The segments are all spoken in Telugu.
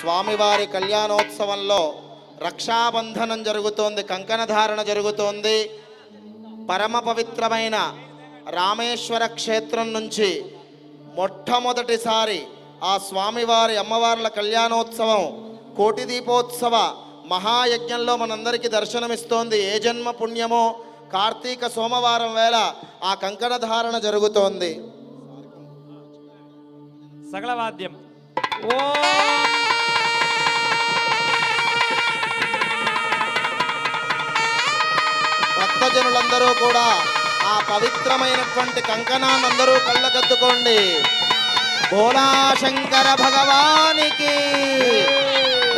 స్వామివారి కళ్యాణోత్సవంలో రక్షాబంధనం జరుగుతోంది కంకణధారణ జరుగుతోంది. పరమ పవిత్రమైన రామేశ్వర క్షేత్రం నుంచి మొట్టమొదటిసారి ఆ స్వామివారి అమ్మవార్ల కళ్యాణోత్సవం కోటి దీపోత్సవ మహాయజ్ఞంలో మనందరికీ దర్శనమిస్తోంది. ఏ జన్మ పుణ్యమో కార్తీక సోమవారం వేళ ఆ కంకణ ధారణ జరుగుతోంది సకలవాద్యం ఓ! భక్తజనులందరూ కూడా ఆ పవిత్రమైనటువంటి కంకణాన్ని అందరూ కళ్ళకద్దుకోండి. భోళాశంకర భగవానికి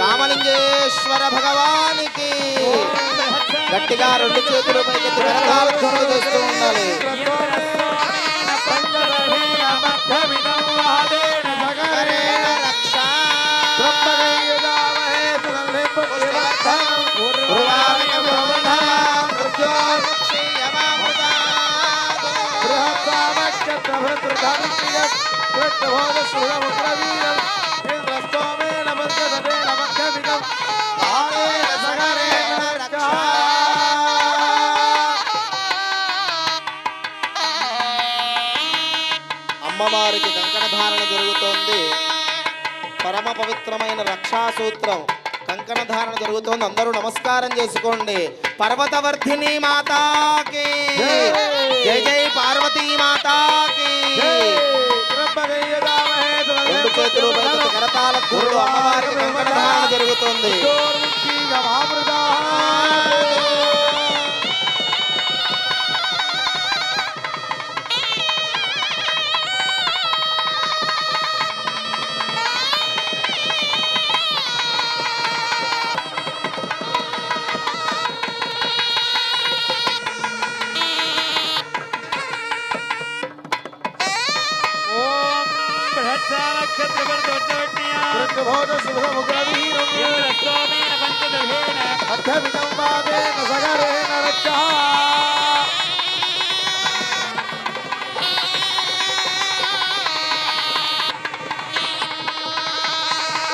రామలింగేశ్వర భగవానికి గట్టిగా రెండు చేతులు పైకెత్తి కరతాళ చేస్తూ ఉండాలి. అమ్మవారికి కంకణ ధారణ జరుగుతోంది. పరమ పవిత్రమైన రక్షా సూత్రం కంకణ ధారణ జరుగుతోంది. అందరూ నమస్కారం చేసుకోండి. పర్వతవర్ధిని మాతాకి. జై జై పార్వతీ మాతాకి. చేతులు కరతాల కూడు అమ్మవారికి జరుగుతుంది.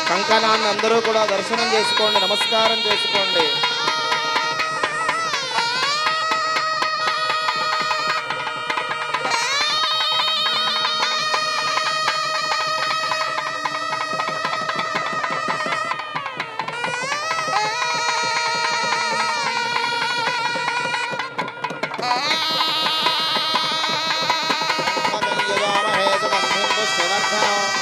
కంకణాన్ని అందరూ కూడా దర్శనం చేసుకోండి నమస్కారం చేసుకోండి. Bye.